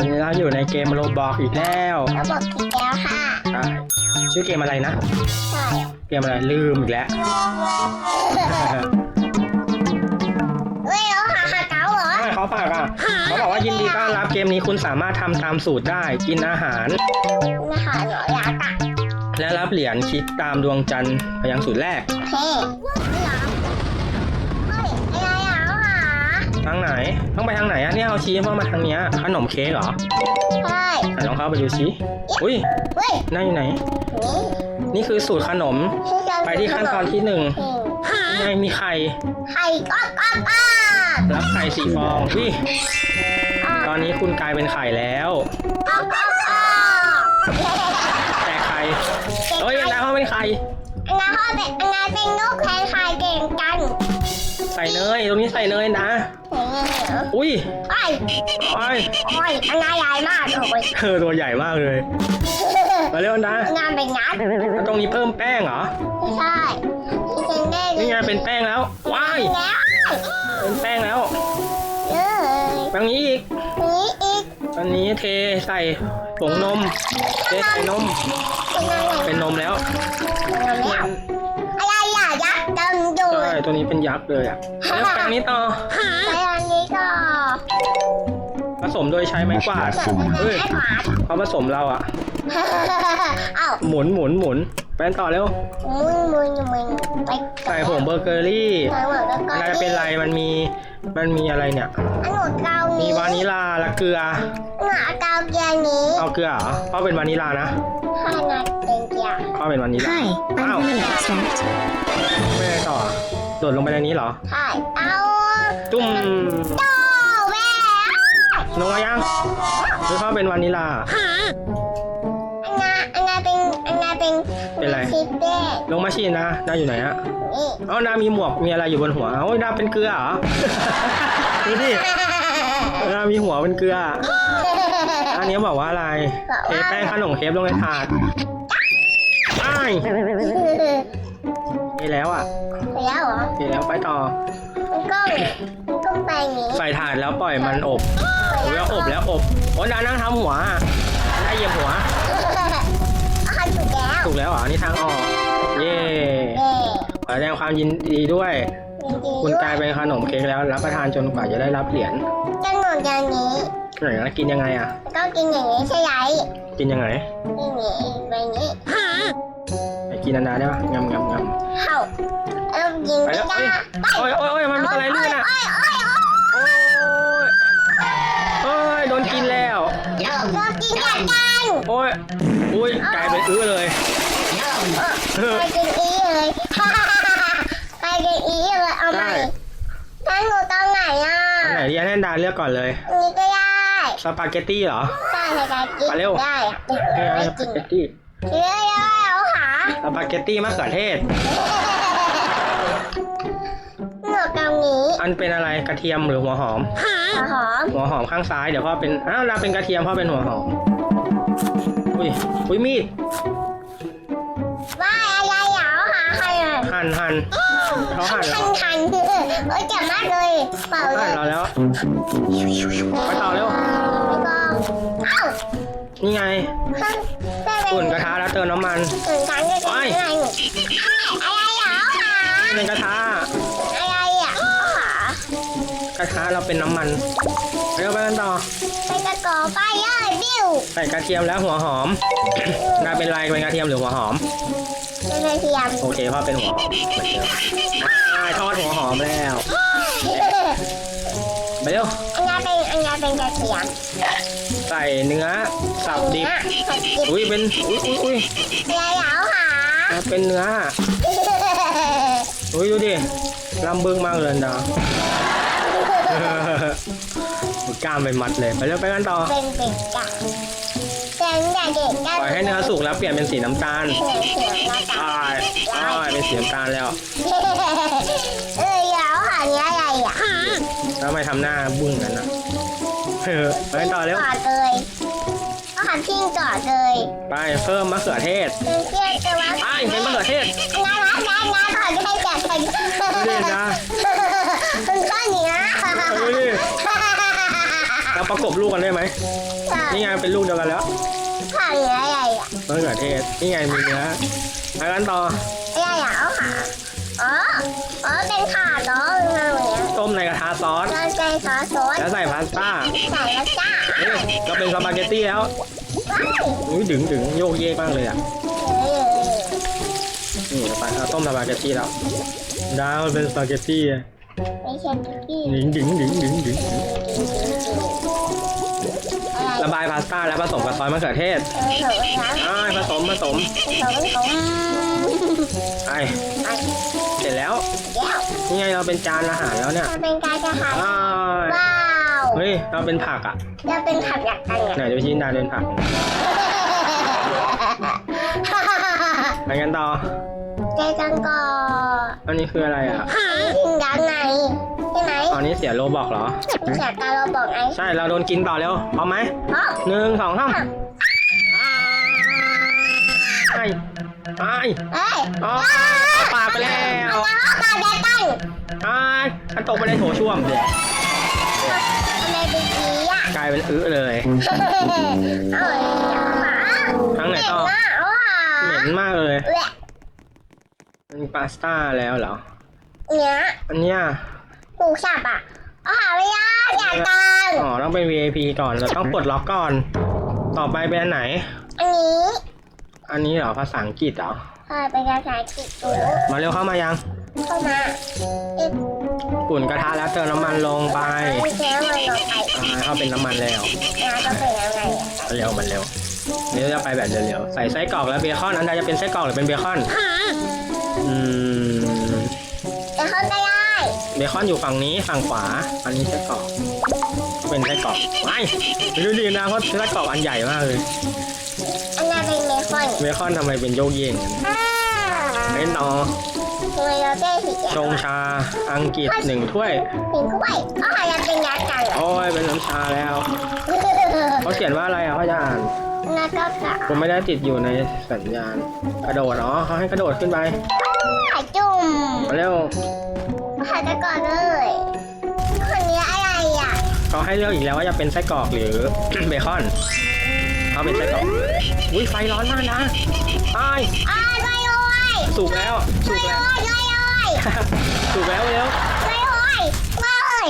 อนนี้เราอยู่ในเกมโรบอกอีกแล้วระบบอีกแล้วค่ะใช่ชื่อเกมอะไรนะ ใช่เกมอะไรลืมอีกแล้วเฮ้ยเราหาหาเก๋าเหรอ ใช่เขาฝากอะเขาบอกว่ายินดีต้อนรับเกมนี้คุณสามารถทำตามสูตรได้กินอาหารไม่หาเหรออยากอะและรับเหรียญคลิกตามดวงจันทร์ไปยังสูตรแรกเฮ้ไม่เหรอเฮ้ยอะไรอะเราหา ทางไหน ต้องไปทางไหนอะเนี่ยเอาชี้เข้ามาทางเนี้ยขนมเค้กเหรอใช่อะลองเข้าไปดูสิอุ้ยเฮ้ยนั่นอยู่ไหน นี่นี่คือสูตรขนม ไปที่ขั้นตอนที่หนึ่งหนึ่งไงมีไข่ ไข่ก๊อกก๊อกก๊อกรับไข่สี่ฟองพี่อะตอนนี้คุณกลายเป็นไข่แล้วก๊อกก๊อกก๊อกแต่ไข่เอ้ยแล้วเขาเป็นไข่อันนั้นเขาเป็นอันนั้นเป็นนกแทนไข่เก่งกันใส่เนยตรงนี้ใส่เนยนะ เฮ้ยอุ้ยโอ้ยโอ้ยโอ้ยอันนั้นใหญ่มากโอ้ยเธอตัวใหญ่มากเลย มาเร็วนะงานเป็นงัดแล้วตรงนี้เพิ่มแป้งเหรอ ไม่ใช่ที่เป็นได้นี่ไงเป็นแป้งแล้ว ว้าย แล้วเป็นแป้งแล้วเออตรงนี้อีกนี้อีกตอนนี้เทใส่ผงนม เทใส่นม เป็นอะไรเป็นนมแล้วแล้วอะไรอะยักษ์ดำดูใช่ตัวนี้เป็นยักษ์เลยอะแล้วแป้งนี้ต่อใช้อันนี้ก็ผ สมโดยใช้ไม้กวาดเฮ้ยไม้ขวาดเขาผสมเราอะเอ้าหมุนหมุนหมุนแป้นต่อเร็วมึงมึงมึงไปใส่ผงเบอร์เกอรี่ใส่หัวแล้วก็อะไรเป็นไรมันมีมันมีอะไรเนี่ยอันหนูเกามีนี้วานิลาและเกลือหนูเกาเกียร์นี้เอาเกลือเหรอพ่อเป็นวานิลานะขนาดเป็นเกียร์พ่อเป็นวานิลา Hi, I'm Ow. Vanilla Extract. ไม่ได้ต่อโดดลงไปในนี้เหรอใช่เอา ลงมายังหรือพ่อเป็นวานิลาอันนาอันนาเป็นอันนาเป็นเป็นไร ชิปเป้ลงมาชีนะดาอยู่ไหนฮะนี่เอ้าดามีหมวกมีอะไรอยู่บนหัวเอ้าดาเป็นเกลือเหรอ ดูดิดามีหัวเป็นเกลือ อันนี้บอกว่าอะไรเทแป้งขนมเค้กลงในถาดไอ้ายเทแล้วอะ ไปแล้วเหรอเทแล้วไปต่อมันก็มันก็ ไปนี้ใส่ถาดแล้วปล่อยมันอบโอ้ยแล้วอบแล้วอบโอ้ยดานั่งทำหัวอะได้เหยียบหัวอาหารถูกแล้วถูกแล้วเหรอนี่ทางออกเย่เย่ขอแสดงความยินดีด้วยจริงๆคุณด้วกลายเป็นขนมเค้กแล้วรับประทานจนกว่าจะได้รับเหรียญจะหนุนอย่างนี้ไหนนะกินยังไงอะแล้วก็กินอย่างนี้ใช่ไหมกินยังไงนี่นี่ไปนี้ไปกินอันดาได้ปะงำงำงเข้าเอ้ายิงำไปไม่แล้วได้เอ้ยโอ้ยโอ้ย อื้อเลยเออไปกินอีเลยไปกินอีเลยเอาใหม่ได้ตั้งหนูตรงไหนอะอันไหนดีให้อันดาเลือกก่อนเลยอันนี้ก็ได้สปาเกตตี้เหรอได้ในการกินไปเร็วได้อะให้ไม่สกิปานเกตตี้เดี๋ยวเดี๋ยวเอาหาสปาเกตตี้มะเขือเทศหนูตรงนี้อันเป็นอะไรกระเทียมหรือหัวหอมหัวหอมหัวหอมข้างซ้ายเดี๋ยวพ่อเป็นอ้าวเราเป็นกระเทียมพ่อเป็นหัวหอมอุ้ยอุ้ยมีด หั่นหั่นเขาหั่นแล้ทันทันโอ้ยเจ็บมากเลยเป่าเลหั่นยเราแล้วไปต่อเร็วแล้วก็เอ้านี่ไงข้างได้เลยอุ่นกระทะแล้วเติมน้ำมัน ถึงกันจะโอ้ได้ยไงอะไรเหรอหาเป็นกระทะอะไรอะหากระทะเราเป็นน้ำมันเร็วไปกันต่อไปตะกอไปเลยบิวใส่กระเทียมแล้วหัวหอมกลาเป็นอะไรเป็นกระเทียมหรือหัวหอม เป็นกระเทียมโอเคพ่อเป็นหัวหอมเหมือนเดิมอ่าทอดหัวหอมแล้วไปเร็วอันนี้เป็นอันนี้เป็นกระเทียมใส่เนื้อสับดิบสับดิบอุ้ยเป็นอุ้ยอุ้ยอุ้ยอะไรเหรอหาเป็นเนื้ออุ้ยดูดิลำบึ้งมากเลยนะกล้ามไปมัดเลยไปเร็วไปกันต่อเป็นเป็ดกะ เป็นแต่เด็กก็ปล่อยให้เนื้อสุกแล้วเปลี่ยนเป็นสีน้ำตาลเขียวเขียวนะจ๊ะอ้ายอ้ายเป็นสีน้ำตาลแล้วเออเดี๋ยวหาเนี้ยอะไรอะแล้วทำไมทำหน้าบึ้งกันนะเออไปกันต่อเร็วก่อนเลยก็หันพิงก่อนเลยไปเพิ่มมะเขือเทศเป็นเพื่อนจะว่าไอ้ายเป็นมะเขือเทศน่ารักน่ารักขอให้จัดกันดูดินะเป็นข้อนี้นะดูดิใส่เราประกบลูกกันได้ไหมใช่นี่ไงเป็นลูกเดียวกันแล้ว ขือเทศนี่ไงมีเนื้อไปกันต่อใหญ่อะเอาขาอ๋ออ๋อเป็นขาเนาะมาเหมือนเนี้ยต้มในกระทะซอสเราใจซอสซอสแล้วใส่พาสต้าใส่แล้วจ้าเอ้ยก็เป็นสปาเกตตี้แล้วว้ายอุ้ยดึงดึงโยกเยกมากเลยอะเอ้ยนี่ไปเอาต้มสปาเกตตี้แล้วดาวมันเป็นสปาเกตตี้อะไม่ใช่คุกกี้ดึงดึงดึงดึงดึงอะไร ระบายพาสต้าแล้วผสมกับซอสมะเขือเทศเออเถอะนะอ้ายผสมผสมเถอะเถอะไอไอ้เสร็จแล้วแก้วนี่ไงเราเป็นจานอาหารแล้วเนี่ยจะเป็นการจะหายอ้ายว้าวเฮ้ยเราเป็นผักอะจะเป็นขับอยากกันไหนดูชิ้นดาเป็นผักไปกันต่อใจจังก่อนอันนี้คืออะไรอะถึงด้านในใช่ไห มอันนี้เสียโลบอกเหรอ เสียการเราบอกไงใช่เราโดนกินต่อเร็วพร้อมไหมอ๋อหนึ่งสองสามไอ้ไอ้เอ้ยอ๋อเอาปากไปแล้วเอาปากแดงตั้งไอ้มันตกไปในโถส้วมเดี๋ยวทำไมเป็นสีอะกลายเป็นอื้อเลย เอาเลยหมาครั้งไหนต่อเก่งมากว้าเหม็นมากเลยเละมันพาสต้าแล้วเหรอ เนี้ย อันเนี้ย ถูกฉับอะเอาหาไม่ยากอยากตังอ๋อต้องเป็น VIP ก่อนเราต้องปลดล็อกก่อน ต่อไปเป็นอันไหน อันนี้อันนี้เหรอภาษาอังกฤษเหรอเออเป็นภาษาอังกฤษดูมาเร็วเข้ามายังเข้ามาเอ๊ะอุ่นกระทะแล้วเติมน้ำมันลงไปไม่ใช่ว่ามันลงไปอ่าเข้าเป็นน้ำมันแล้วงานต้องเป็นยังไงอะเร็วมันเร็วเดี๋ยวจะไปแบบเร็วๆใส่ไส้กรอกแล้วเบคอนอันใดจะเป็นไส้กรอกหรือเป็นเบคอน อืมจะเข้าได้ เบคอนอยู่ฝั่งนี้ฝั่งขวา อันนี้ไส้กรอกเป็นไส้กรอกไม่ดูดีนะเพราะไส้กรอกอันใหญ่มากเลยอันนั้นเป็นเบคอนเบคอนทำไมเป็นโยกเยงเล่นต่อทำไมเราได้สีแดงชงชาอังกฤษหนึ่งถ้วยถึงถ้วยเอาหาจะเป็นยักษ์กันอะโอ้ยเป็นน้ำชาแล้วเขาเขียนว่าอะไรอะเขาจะอ่านแล้วก็กะผมไม่ได้ติดอยู่ในสัญญาณ กระโดดอ๋อเขาให้กระโดดขึ้นไปหาจุ่มมาเร็ว หาจะก่อนเลยคนนี้อะไรอะเขาให้เลือกอีกแล้วว่าจะเป็นไส้กรอกหรือ เบคอนเขาเป็นไส้กรอกอุ้ยไฟร้อนมากนะไอ้ายอ้าวช่วยด้วยสุกแล้วสุช่วยกแล้วด้วยช่วยด้วยสุกแล้วเร็วช่วยด้วยเลย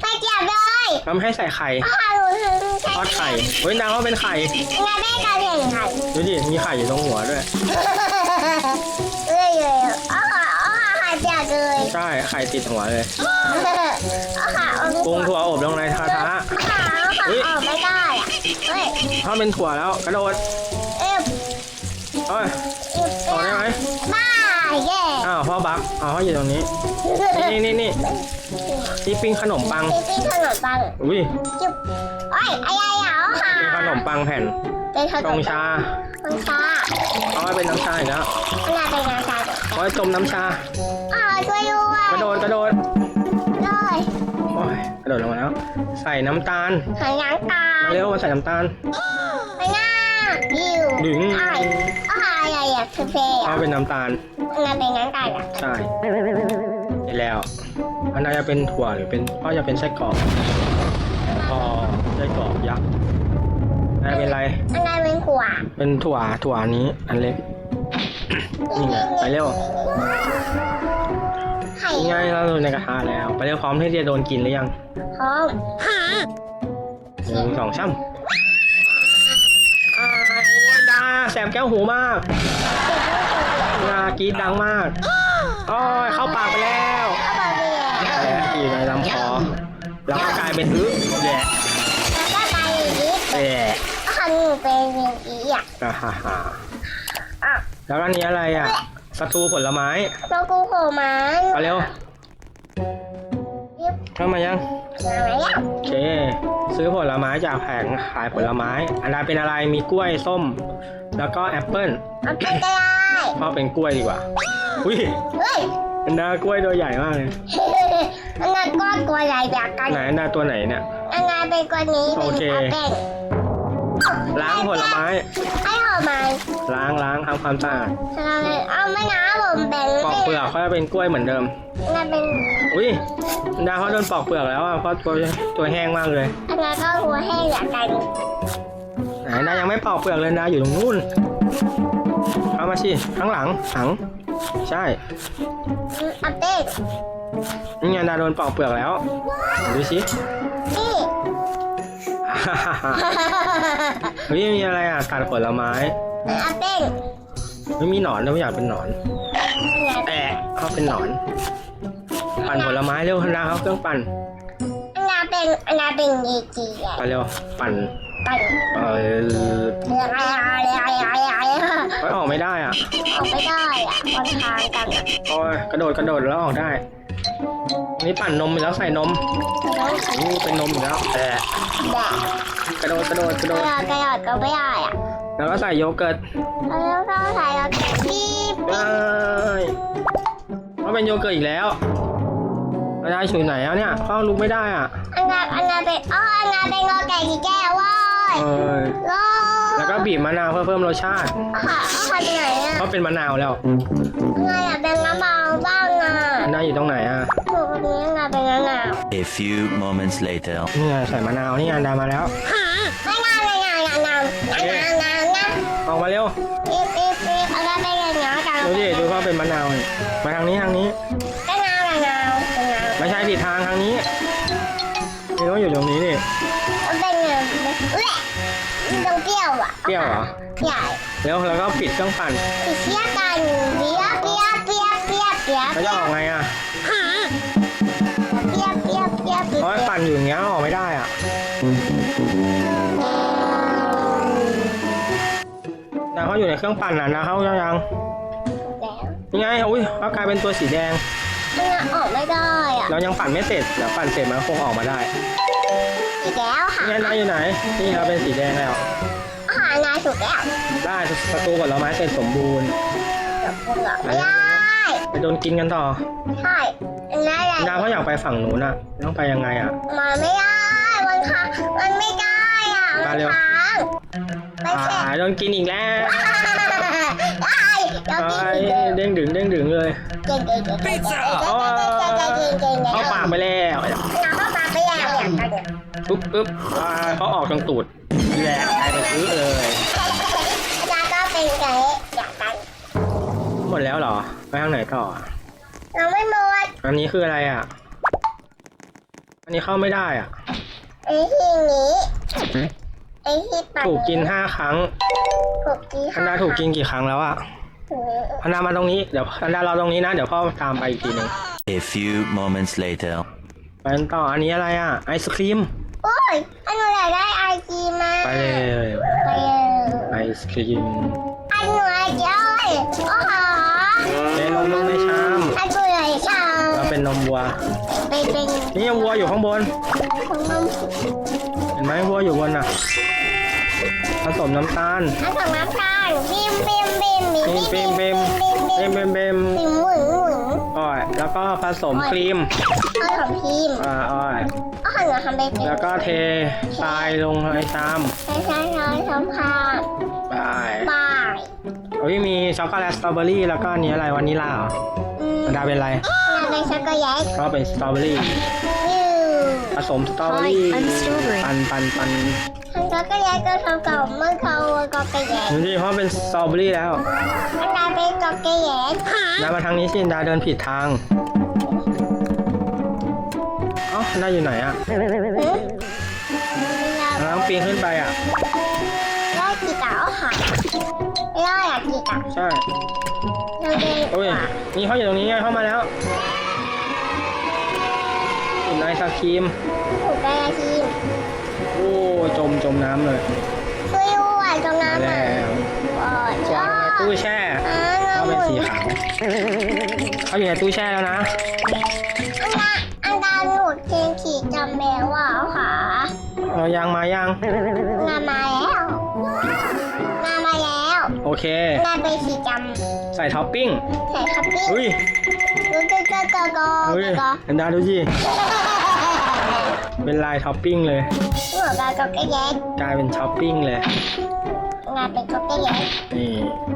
ไปเก็บเลยทำให้ใส่ไข่เอาหาหนูถึงทอดไข่เฮ้ยนางว่าเป็นไข่งานได้การเห็นไข่ดูดิมีไข่อยู่ตรงหัวด้วยเไข่ติดหัวเลยเอาหาเอาปรุงถั่วอบลงในกระทะเอาหาเอาหาออกไม่ได้อะเฮ้ยถ้าเป็นถั่วแล้วกระโดดเอ๊ะเอ้ยต่อได้ไหมบ้าแย่อ้าวพ่อบักอ๋อเขาอยู่ตรงนี้ นี่นี่นี่นี่ปิ้งขนมปังปิ้งขนมปังอุ้ยจุ๊บโอ้ยอะไรอะเอาหาเป็นขนมปังแผ่นเป็นขนชมงปัชางชาเอาไว้เป็นน้ำชาอีกแล้วอะไรเป็นงานชาเอาไว้ต้มน้ำชาอ่าช่วยด้วย กระโดดกระโดดเลยโอ้ยกระโดดลงมาแล้ว ใส่น้ำตาลหายางตามาเร็วมาใส่น้ำตาลไปหน้ายิวดึงไอ้เอาหาอะไรอะคือเพย์เอาเป็นน้ำตาลอะไรเป็นงานตาอะใช่เสร็จแล้วอันนั้นจะเป็นถั่วหรือเป็นก็จะเป็นไส้กรอกอ๋อไส้กรอกยักษ์อันนั้นเป็นอะไรอะไรเป็นขวาเป็นถั่วถั่วนี้อันเล็กนี่ไงไปเร็วไข่นี่ไงเราอยู่ในกระทะแล้วไปเร็วพร้อมที่จะโดนกินหรือยังพร้อมหนึ่งสองสามอ่าดาแสบแก้วหูมากดากรีดดังมากโอ้ยเข้าปากไปแล้วเอาบะเบียและอยู่ในลำคอแล้วก็กลายเป็นอื้อแหละแล้วก็ไปอย่างนี้แหละคันหนูเป็นอย่างนี้อะอ่าฮ่าฮ่าอะแล้วก็อันนี้อะไรอะ สตูผลไม้โลกูโผล่มาเอาเร็วยิบเข้ามายังมาไหมอะโอเคซื้อผลไม้จากแผงขายผลไม้ อันนั้นเป็นอะไรมีกล้วยส้ม แล้วก็แอปเปิ้ลเอาไปก็ได้พ่อเป็นกล้วยดีกว่าอุ้ยเฮ้ยอันดากล้วยตัวใหญ่มากเลยอันนั้นก็ตัวใหญ่แบบกันไหนอันดาตัวไหนเนี่ย อันนั้นเป็นตัวนี้โอเคเป็น ล้างผลไม้ไอ้หอมมันล้างล้างทำความสะอาดเราเลยเอาไม่นะผมแบ่งปอกเปลือกเขาจะเป็นกล้วยเหมือนเดิมอันนั้นเป็นอุ้ยอันดาเขาโดนปอกเปลือกแล้วอะเพราะตัวตัวแห้งมากเลยอันนั้นก็หัวให้เหลือกันไหนดายังไม่ปอกเปลือกเลยดาอยู่ตรงนู้นเข้ามาสิข้างหลังหังใช่อืมเอาเต้นนี่ไงดาโดนปอกเปลือกแล้วดูสินี่ เฮ้ยมีอะไรอะกัดผลไม้เอาเต้นไม่มีหนอนนะไม่อยากเป็นหนอนอันแอะเขาเป็นหนอน ปั่นผลไม้เร็วดาเขาเครื่องปั่นนาเป็นอันนาเป็นดีจีอะไปเร็วปั่นปั่นเออเรืออะไรอะไรอะไรอะไรไม่ออกไม่ได้อะออกไม่ได้อะวันทางกันอะโอ้ยกระโดดกระโดดแล้วออกได้ อันนี่ปั่นนมไปแล้วใส่นมนี่เป็นนมอยู่แล้วแอะกระโดดกระโดดกระโดระดโดดกระโดดก็ไม่ได้อะแล้วก็ใส่โยเกิร์ตแล้วก็ใส่เราปี๊บเอ้ยเขาเป็นโยเกิร์ตอีกแล้วอาจารย์อยู่ไหนอะเนี่ยเขาลุกไม่ได้อะอันนาอันนาเป็นอ๋ออันนาเป็นงอไก่กี่แก้วเว้ยโลแล้วก็บีบมะนาวเพื่อเพิ่มรสชาติค่ะค่ะไปไหนอะเพราะเป็นมะนาวแล้วอันนาอยากเป็นน้ำเบาบ้าง อะน่าอยู่ตรงไหนอะถูกนี้อันนาเป็นน้ำหนาว A few moments later. นี่ไงใส่มะนาวนี่ไงดามาแล้วไม่งานไม่งานงานงานงานงานงานออกมาเร็วปี๊บปี๊บปี๊บอันนาเป็นงานงานกันดูดิดูเขาเป็นมะนาวนี่มาทางนี้ทางนี้เป็นงานงานงานเป็นงานไม่ใช่ผิดทางทางนี้นี่ต้องอยู่ตรงนี้นี่เป็นงานเอ้ยมันต้องเปรี้ยวอะเปรี้ยวเหรอใหญ่เร็วแล้วก็ปิดเครื่องปั่นติดเชี่ยกันเปี๊ยบเปี๊ยบเปี๊ยบเปี๊ยบเปี๊ ยบแล้วจะออกไงอะเปี๊ยบเปี๊ยบเปี๊ยบเปี๊ยเพราะบปั่นอยู่อย่างเงี้ยออกไม่ได้อะดาเขาอยู่ในเครื่องปั่นน่ะนะเขายังยังแล้วยังไงอุ้ยเขากลายเป็นตัวสีแดงมันยังออกไม่ได้อะเรายังปั่นไม่เสร็จเดี๋ยวปั่นเสร็จมันคงออกมาได้อีกแล้วค่ะนี่นายอยู่ไหน นี่เราเป็นสีแดงแล้ว อาหารนายถูกแล้วได้ประตูผลไม้เสร็จสมบูรณ์เดี๋ยวคุณเหรอไม่ได้ ไปโดนกินกันต่อใช่น่นแหละดาเขาอยากไปฝั่งนู้นอะต้องไปยังไงอะมาไม่ได้ มันค่ะมันไม่ได้อะมัมาเร็นว ค้างไปเสร็จ อ่าโดนกินอีกแล้วเด้งดึงเด้งดึงเลยเข้าปากไปแล้วปุ๊บปุ๊บอ่าเขาออกทางตูดแหลกไปไปซื้อเลย หมดแล้วเหรอ ไปทางไหนต่อเราไม่หมดอันนี้คืออะไรอะ อันนี้เข้าไม่ได้อะ ไอ้ที่นี้ไอ้ที่ปั่นถูกกินห้าครั้งถูกกินอันดาถูกกินกี่ครั้งแล้วอะอันดามาตรงนี้เดี๋ยวอันดารอตรงนี้นะเดี๋ยวพ่อตามไปอีกทีหนึ่ง A few moments later. ไปกันต่ออันนี้อะไรอะ ไอศครีม โอ้ยอันหนูอยากได้ไอจีมาไปเลย ไปเลย ไอศครีม เทลงลงในชามอันหนูอยากได้แล้วเป็นนมวัวเป็นเป็นนี่วัวอยู่ข้างบน ของนมเห็นไหมวัวอยู่บนอะผสมน้ำตาลอันของน้ำตาลบิมบิมบิมบิมเบมเบมเบมเบมเบมเบมบิมหมุนหมุนอ้อยแล้วก็ผสมครีมเอาของพิมอ่าอ้อยเอาของหนูทำไปเป็นแล้วก็เททรายลงในชามใช้ใช้ใช้ทำผ้าไปบา ยเฮ้ยมีช็อกโกแลตสตรอเบอรี่แล้วก็อันนี้อะไรวานิลลาเหรออืมมันดาเป็นอะไรเราเป็นช็อกโกแลตก็เป็นสตรอเบอรี่ยูผสมสตรอเบอรี่ I'm strawberry. ปันปันปันทำช็อกโกแลตก็ทำกับเมื่อเขาก็ไปแย่ดูดิเพราะเป็นสตรอเบอรี่แล้วอันนั้นเป็นช็อกโกแลตดามาทางนี้สิดาเดินผิดทางเอ้าดาอยู่ไหนอะหืมเราต้องปีนขึ้นไปอะ ไล่อะกีตาร์ใช่เราเดินโอ้ยขวานี่เขาอยู่ตรงนี้ไงเข้ามาแล้วกินไอศครีมถูกได้ทีมโอ้จมจมน้ำเลยช่วยด้วยตรงนั้นแล้อะวโอ้ยชวาองในบตู้แช่อ่าเขาเป็นหมุสีนขาวเขาอยู่ในตู้แช่แล้วนะอันดาอันดาหนูเกงขี่จำแมวว่าค่ะเอายังมายังงานมาแล้ว แล้วโอเคงานไปขี่จใส่ท็อปปิ้งำใส่คัพปี้อุ้ยดูดูดูดูดูอุ้ยดูอันดาดูสิเป็นลายท็อปปิ้งเลยหนูกับช็อกโกแลตกลายเป็นท็อปปิ้งเลยงานเป็นช็อกโกแลตนี่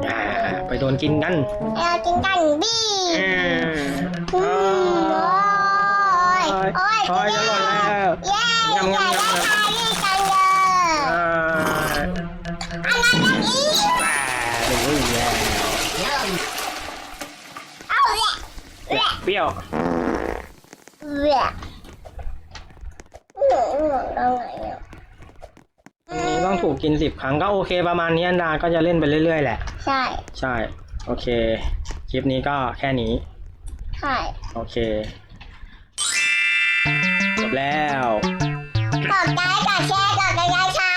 อ่าไปโดนกินกันเรากินกันบี้อืมอืมโอ้ยโอ้ยโอ้ยจะหล่นแล้ว เย้ยำๆๆอยากได้ทา รี้ยวเวียหนูหนูตรงไหนอะอันนี้ต้องถูกกินสิบครั้งก็โอเคประมาณนี้อันดาก็จะเล่นไปเรื่อยๆแหละ ใช่ใช่ โอเค คลิปนี้ก็แค่นี้ ใช่โอเคจบแล้ว กดไลค์กดแชร์กดกระจายชา